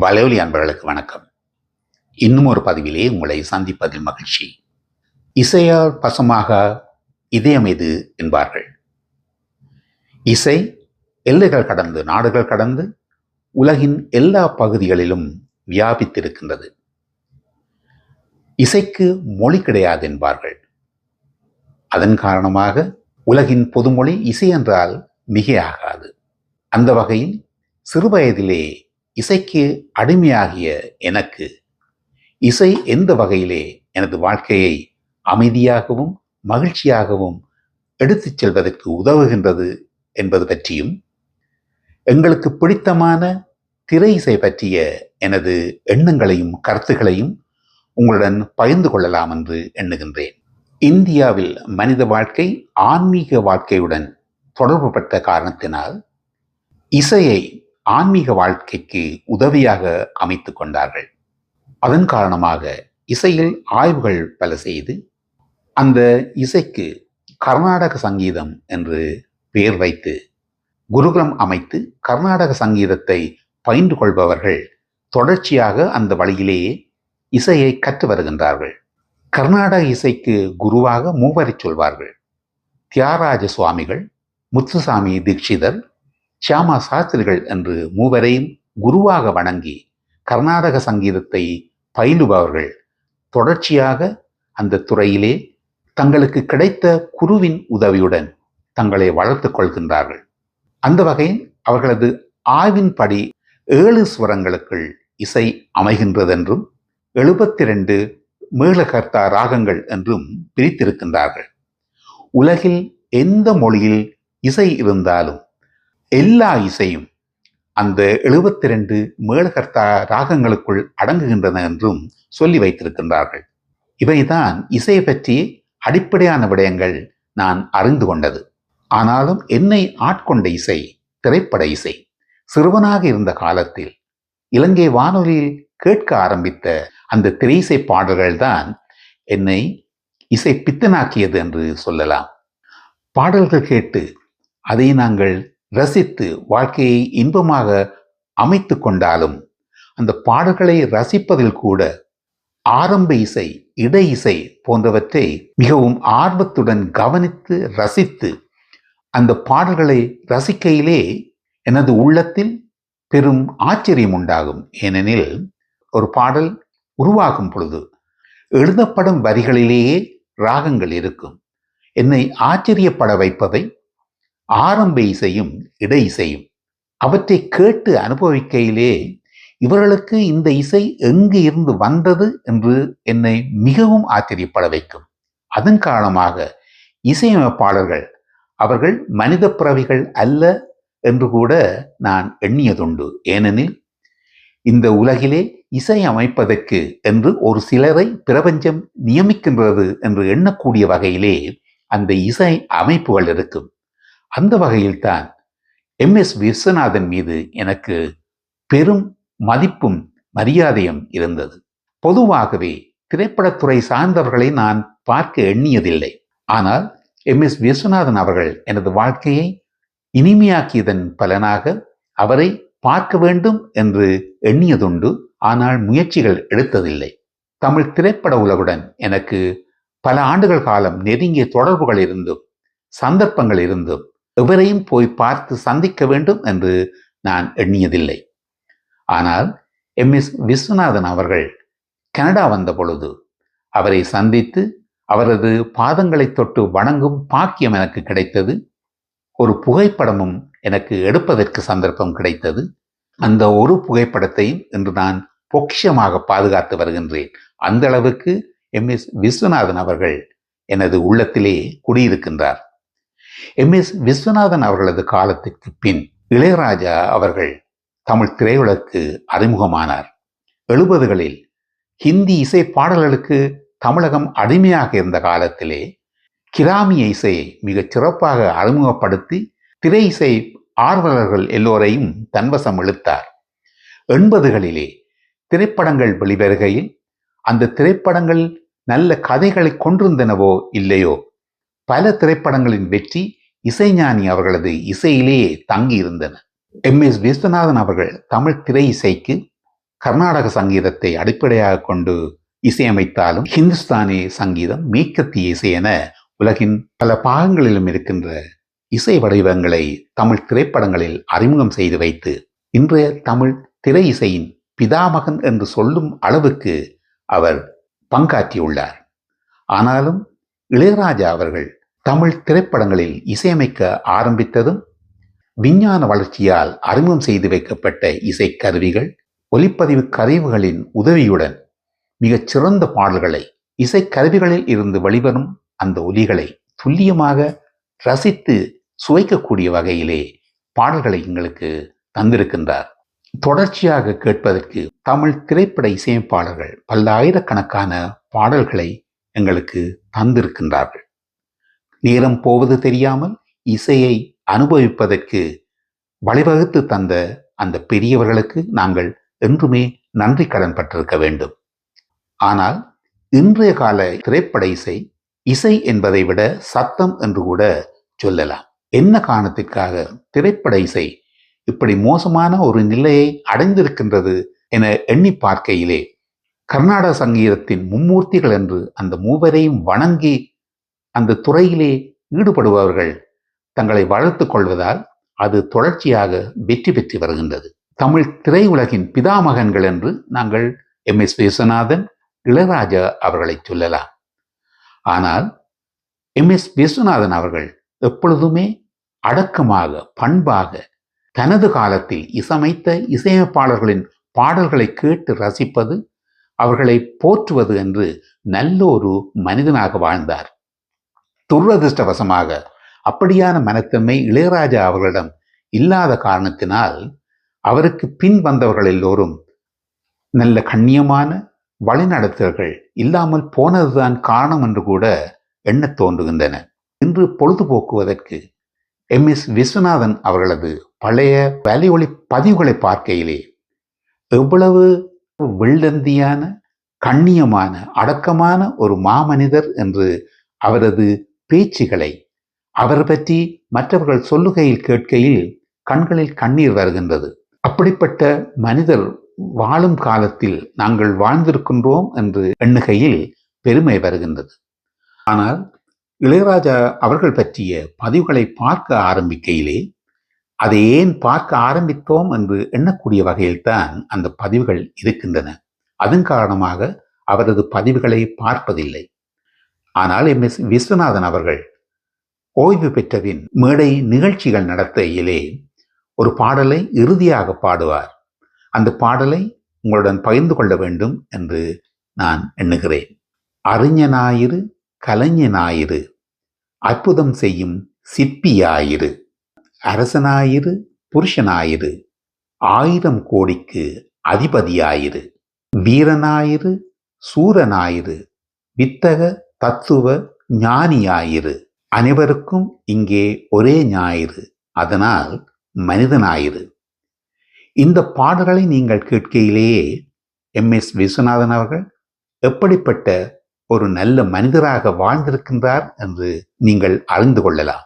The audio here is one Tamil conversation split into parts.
வலையொலி அன்பர்களுக்கு வணக்கம். இன்னும் ஒரு பதிவிலே உங்களை சந்திப்பதில் மகிழ்ச்சி. இசையால் பசமாக இதயம் இது என்பார்கள். இசை எல்லைகள் கடந்து நாடுகள் கடந்து உலகின் எல்லா பகுதிகளிலும் வியாபித்திருக்கின்றது. இசைக்கு மொழி கிடையாது என்பார்கள். அதன் காரணமாக உலகின் பொதுமொழி இசை என்றால் மிகையாகாது. அந்த வகையில் சிறுவயதிலே இசைக்கு அடிமையாகிய எனக்கு இசை எந்த வகையிலே எனது வாழ்க்கையை அமைதியாகவும் மகிழ்ச்சியாகவும் எடுத்துச் செல்வதற்கு உதவுகின்றது என்பது பற்றியும் எங்களுக்கு பிடித்தமான திரை இசை பற்றிய எனது எண்ணங்களையும் கருத்துக்களையும் உங்களுடன் பகிர்ந்து கொள்ளலாம் என்று எண்ணுகின்றேன். இந்தியாவில் மனித வாழ்க்கை ஆன்மீக வாழ்க்கையுடன் தொடர்புபட்ட காரணத்தினால் இசையை ஆன்மீக வாழ்க்கைக்கு உதவியாக அமைத்து கொண்டார்கள். அதன் காரணமாக இசையில் ஆய்வுகள் பல செய்து அந்த இசைக்கு கர்நாடக சங்கீதம் என்று பெயர் வைத்து குருகுலம் அமைத்து கர்நாடக சங்கீதத்தை பயின்று கொள்பவர்கள் தொடர்ச்சியாக அந்த வழியிலேயே இசையை கற்று வருகின்றார்கள். கர்நாடக இசைக்கு குருவாக மூவரை சொல்வார்கள். தியாகராஜ சுவாமிகள் முத்துசாமி தீட்சிதர் சியாமா சாஸ்திரிகள் என்று மூவரையும் குருவாக வணங்கி கர்நாடக சங்கீதத்தை பயிலுபவர்கள் தொடர்ச்சியாக அந்த துறையிலே தங்களுக்கு கிடைத்த குருவின் உதவியுடன் தங்களை வளர்த்துக் கொள்கின்றார்கள். அந்த வகையில் அவர்களது ஆய்வின்படி ஏழு ஸ்வரங்களுக்குள் இசை அமைகின்றதென்றும் எழுபத்தி ரெண்டு மேளகர்த்தா ராகங்கள் என்றும் பிரித்திருக்கின்றார்கள். உலகில் எந்த மொழியில் இசை இருந்தாலும் எல்லா இசையும் அந்த எழுபத்தி ரெண்டு மேலகர்த்தா ராகங்களுக்குள் அடங்குகின்றன என்றும் சொல்லி வைத்திருக்கின்றார்கள். இவைதான் இசையை பற்றி அடிப்படையான விடயங்கள் நான் அறிந்து கொண்டது. ஆனாலும் என்னை ஆட்கொண்ட இசை திரைப்பட இசை சிறுவனாக இருந்த காலத்தில் இலங்கை வானொலியில் கேட்க ஆரம்பித்த அந்த திரையிசை பாடல்கள்தான் என்னை இசை பித்தனாக்கியது என்று சொல்லலாம். பாடல்கள் கேட்டு அதை நாங்கள் ரசித்து வாழ்க்கையை இன்பமாக அமைத்து கொண்டாலும் அந்த பாடல்களை ரசிப்பதில் கூட ஆரம்ப இசை இடை இசை போன்றவற்றை மிகவும் ஆர்வத்துடன் கவனித்து ரசித்து அந்த பாடல்களை ரசிக்கையிலே எனது உள்ளத்தில் பெரும் ஆச்சரியம் உண்டாகும். ஏனெனில் ஒரு பாடல் உருவாகும் பொழுது எழுதப்படும் வரிகளிலேயே ராகங்கள் இருக்கும். என்னை ஆச்சரியப்பட வைப்பவை ஆரம்ப இசையும் இடை இசையும். அவற்றை கேட்டு அனுபவிக்கையிலே இவர்களுக்கு இந்த இசை எங்கு இருந்து வந்தது என்று என்னை மிகவும் ஆச்சரியப்பட வைக்கும். அதன் காரணமாக இசையமைப்பாளர்கள் அவர்கள் மனித பிறவிகள் அல்ல என்று கூட நான் எண்ணியதுண்டு. ஏனெனில் இந்த உலகிலே இசை அமைப்பதற்கு என்று ஒரு சிலரை பிரபஞ்சம் நியமிக்கின்றது என்று எண்ணக்கூடிய வகையிலே அந்த இசை அமைப்புகள் இருக்கும். அந்த வகையில்தான் எம் எஸ் விஸ்வநாதன் மீது எனக்கு பெரும் மதிப்பும் மரியாதையும் இருந்தது. பொதுவாகவே திரைப்படத்துறை சார்ந்தவர்களை நான் பார்க்க எண்ணியதில்லை. ஆனால் எம் எஸ் விஸ்வநாதன் அவர்கள் எனது வாழ்க்கையை இனிமையாக்கியதன் பலனாக அவரை பார்க்க வேண்டும் என்று எண்ணியதுண்டு. ஆனால் முயற்சிகள் எடுத்ததில்லை. தமிழ் திரைப்பட உலகுடன் எனக்கு பல ஆண்டுகள் காலம் நெருங்கிய தொடர்புகள் இருந்தும் சந்தர்ப்பங்கள் இருந்தும் எவரையும் போய் பார்த்து சந்திக்க வேண்டும் என்று நான் எண்ணியதில்லை. ஆனால் எம். எஸ். விஸ்வநாதன் அவர்கள் கனடா வந்த பொழுது அவரை சந்தித்து அவரது பாதங்களை தொட்டு வணங்கும் பாக்கியம் எனக்கு கிடைத்தது. ஒரு புகைப்படமும் எனக்கு எடுப்பதற்கு சந்தர்ப்பம் கிடைத்தது. அந்த ஒரு புகைப்படத்தையும் இன்று நான் பொக்கிஷமாக பாதுகாத்து வருகின்றேன். அந்த அளவுக்கு எம். எஸ். விஸ்வநாதன் அவர்கள் எனது உள்ளத்திலே குடியிருக்கின்றார். எம் எஸ் விஸ்வநாதன் அவர்களது காலத்துக்கு பின் இளையராஜா அவர்கள் தமிழ் திரையுலகுக்கு அறிமுகமானார். எழுபதுகளில் ஹிந்தி இசை பாடல்களுக்கு தமிழகம் அடிமையாக இருந்த காலத்திலே கிராமிய இசையை மிகச் சிறப்பாக அறிமுகப்படுத்தி திரை இசை ஆர்வலர்கள் எல்லோரையும் தன்வசம் இழுத்தார். எண்பதுகளிலே திரைப்படங்கள் வெளிவருகையில் அந்த திரைப்படங்கள் நல்ல கதைகளை கொண்டிருந்தனவோ இல்லையோ பல திரைப்படங்களின் வெற்றி இசைஞானி அவர்களது இசையிலேயே தங்கியிருந்தன. எம். எஸ். விஸ்வநாதன் அவர்கள் தமிழ் திரை இசைக்கு கர்நாடக சங்கீதத்தை அடிப்படையாக கொண்டு இசையமைத்தாலும் ஹிந்துஸ்தானி சங்கீதம் மேற்கத்திய இசை என உலகின் பல பாகங்களிலும் இருக்கின்ற இசை வடிவங்களை தமிழ் திரைப்படங்களில் அறிமுகம் செய்து வைத்து இன்றைய தமிழ் திரை இசையின் பிதாமகன் என்று சொல்லும் அளவுக்கு அவர் பங்காற்றியுள்ளார். ஆனாலும் இளையராஜா அவர்கள் தமிழ் திரைப்படங்களில் இசையமைக்க ஆரம்பித்ததும் விஞ்ஞான வளர்ச்சியால் அறிமுகம் செய்து வைக்கப்பட்ட இசை கருவிகள் ஒலிப்பதிவு கருவிகளின் உதவியுடன் மிகச் சிறந்த பாடல்களை இசை கருவிகளில் இருந்து வெளிவரும் அந்த ஒலிகளை துல்லியமாக ரசித்து சுவைக்கக்கூடிய வகையிலே பாடல்களை எங்களுக்கு தந்திருக்கின்றார். தொடர்ச்சியாக கேட்பதற்கு தமிழ் திரைப்பட இசையமைப்பாளர்கள் பல்லாயிரக்கணக்கான பாடல்களை எங்களுக்கு தந்திருக்கின்றார்கள். நேரம் போவது தெரியாமல் இசையை அனுபவிப்பதற்கு வழிவகுத்து தந்த அந்த பெரியவர்களுக்கு நாங்கள் என்றுமே நன்றி கடன் பட்டிருக்க வேண்டும். ஆனால் இன்றைய கால திரைப்பட இசை இசை என்பதை விட சத்தம் என்று கூட சொல்லலாம். என்ன காரணத்திற்காக திரைப்பட இசை இப்படி மோசமான ஒரு நிலையை அடைந்திருக்கின்றது என எண்ணி பார்க்கையிலே கர்நாடக சங்கீதத்தின் மும்மூர்த்திகள் என்று அந்த மூவரையும் வணங்கி அந்த துறையிலே ஈடுபடுபவர்கள் தங்களை வளர்த்துக் கொள்வதால் அது தொடர்ச்சியாக வெற்றி பெற்று வருகின்றது. தமிழ் திரையுலகின் பிதாமகன்கள் என்று நாங்கள் எம். எஸ். விஸ்வநாதன் இளராஜா அவர்களை சொல்லலாம். ஆனால் எம். எஸ். விஸ்வநாதன் அவர்கள் எப்பொழுதுமே அடக்கமாக பண்பாக தனது காலத்தில் இசைமைத்த இசையமைப்பாளர்களின் பாடல்களை கேட்டு ரசிப்பது அவர்களை போற்றுவது என்று நல்ல ஒரு மனிதனாக வாழ்ந்தார். துரதிருஷ்டவசமாக அப்படியான மனத்தன்மை இளையராஜா அவர்களிடம் இல்லாத காரணத்தினால் அவருக்கு பின் வந்தவர்கள் எல்லோரும் நல்ல கண்ணியமான வழிநடத்தல்கள் இல்லாமல் போனதுதான் காரணம் என்று கூட எண்ணத் தோன்றுகின்றன. இன்று பொழுதுபோக்குவதற்கு எம். எஸ். விஸ்வநாதன் அவர்களது பழைய வலையொலி பதிவுகளை பார்க்கையிலே எவ்வளவு வெள்ளந்தியான கண்ணியமான அடக்கமான ஒரு மாமனிதர் என்று அவரது பேச்சுகளை அவர் பற்றி மற்றவர்கள் சொல்லுகையில் கேட்கையில் கண்களில் கண்ணீர் வருகின்றது. அப்படிப்பட்ட மனிதர் வாழும் காலத்தில் நாங்கள் வாழ்ந்திருக்கின்றோம் என்று எண்ணுகையில் பெருமை வருகின்றது. ஆனால் இளையராஜா அவர்கள் பற்றிய பதிவுகளை பார்க்க ஆரம்பிக்கையிலே அதை ஏன் பார்க்க ஆரம்பித்தோம் என்று எண்ணக்கூடிய வகையில்தான் அந்த பதிவுகள் இருக்கின்றன. அதன் காரணமாக அவரது பதிவுகளை பார்ப்பதில்லை. ஆனால் எம் எஸ் விஸ்வநாதன் அவர்கள் ஓய்வு பெற்றபின் மேடை நிகழ்ச்சிகள் நடத்தையிலே ஒரு பாடலை இறுதியாக பாடுவார். அந்த பாடலை உங்களுடன் பகிர்ந்து கொள்ள வேண்டும் என்று நான் எண்ணுகிறேன். அறிஞனாயிரு கலைஞனாயிரு அற்புதம் செய்யும் சிற்பியாயிரு அரசனாயிரு புருஷனாயிரு ஆயிரம் கோடிக்கு அதிபதியாயிரு வீரனாயிரு சூரனாயிரு வித்தக தத்துவ ஞானியாயிரு. அனைவருக்கும் இங்கே ஒரே ஞாயிறு அதனால் மனிதனாயிரு. இந்த பாடல்களை நீங்கள் கேட்கையிலேயே எம். எஸ். விஸ்வநாதன் அவர்கள் எப்படிப்பட்ட ஒரு நல்ல மனிதராக வாழ்ந்திருக்கின்றார் என்று நீங்கள் அறிந்து கொள்ளலாம்.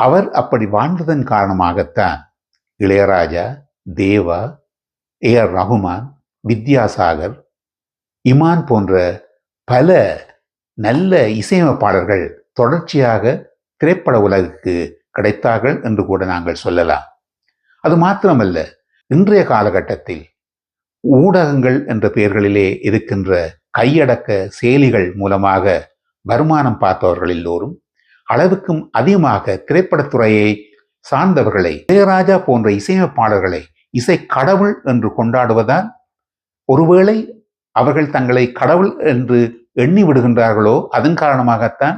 அவர் அப்படி வாழ்ந்ததன் காரணமாகத்தான் இளையராஜா தேவா ஏ. ஆர். ரகுமான் வித்யாசாகர் இமான் போன்ற பல நல்ல இசையமைப்பாளர்கள் தொடர்ச்சியாக திரைப்பட உலகுக்கு கிடைத்தார்கள் என்று கூட நாங்கள் சொல்லலாம். அது மாத்திரமல்ல இன்றைய காலகட்டத்தில் ஊடகங்கள் என்ற பெயர்களிலே இருக்கின்ற கையடக்க செயலிகள் மூலமாக வருமானம் பார்த்தவர்கள் எல்லோரும் அளவுக்கும் அதிகமாக திரைப்படத்துறையை சார்ந்தவர்களை இளையராஜா போன்ற இசையமைப்பாளர்களை இசை கடவுள் என்று கொண்டாடுவதால் ஒருவேளை அவர்கள் தங்களை கடவுள் என்று எண்ணி விடுகின்றார்களோ அதன் காரணமாகத்தான்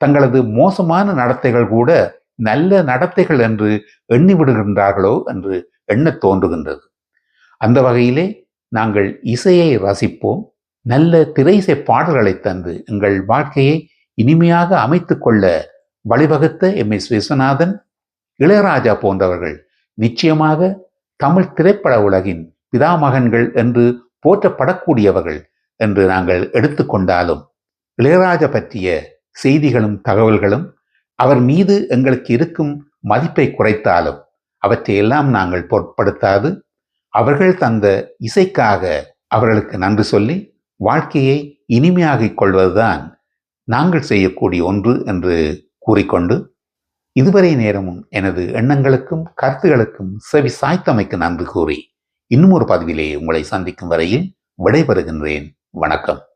தங்களது மோசமான நடத்தைகள் கூட நல்ல நடத்தைகள் என்று எண்ணி விடுகின்றார்களோ என்று எண்ணத் தோன்றுகின்றது. அந்த வகையிலே நாங்கள் இசையை ரசிப்போம். நல்ல திரைசை பாடல்களை தந்து எங்கள் வாழ்க்கையை இனிமையாக அமைத்து கொள்ள வழிவகுத்த எம். எஸ். விஸ்வநாதன் இளையராஜா போன்றவர்கள் நிச்சயமாக தமிழ் திரைப்பட உலகின் பிதாமகன்கள் என்று போற்றப்படக்கூடியவர்கள் என்று நாங்கள் எடுத்துக்கொண்டாலும் இளையராஜா பற்றிய செய்திகளும் தகவல்களும் அவர் மீது எங்களுக்கு இருக்கும் மதிப்பை குறைத்தாலும் அவற்றையெல்லாம் நாங்கள் பொருட்படுத்தாது. அவர்கள் தந்த இசைக்காக அவர்களுக்கு நன்றி சொல்லி வாழ்க்கையை இனிமையாகிக் கொள்வதுதான் நாங்கள் செய்யக்கூடிய ஒன்று என்று கூறிக்கொண்டு இதுவரை நேரமும் எனது எண்ணங்களுக்கும் கருத்துகளுக்கும் செவி சாய்த்தமைக்கு நன்றி கூறி இன்னும் ஒரு பதிவிலே உங்களை சந்திக்கும் வரையில் விடைபெறுகின்றேன். வணக்கம்.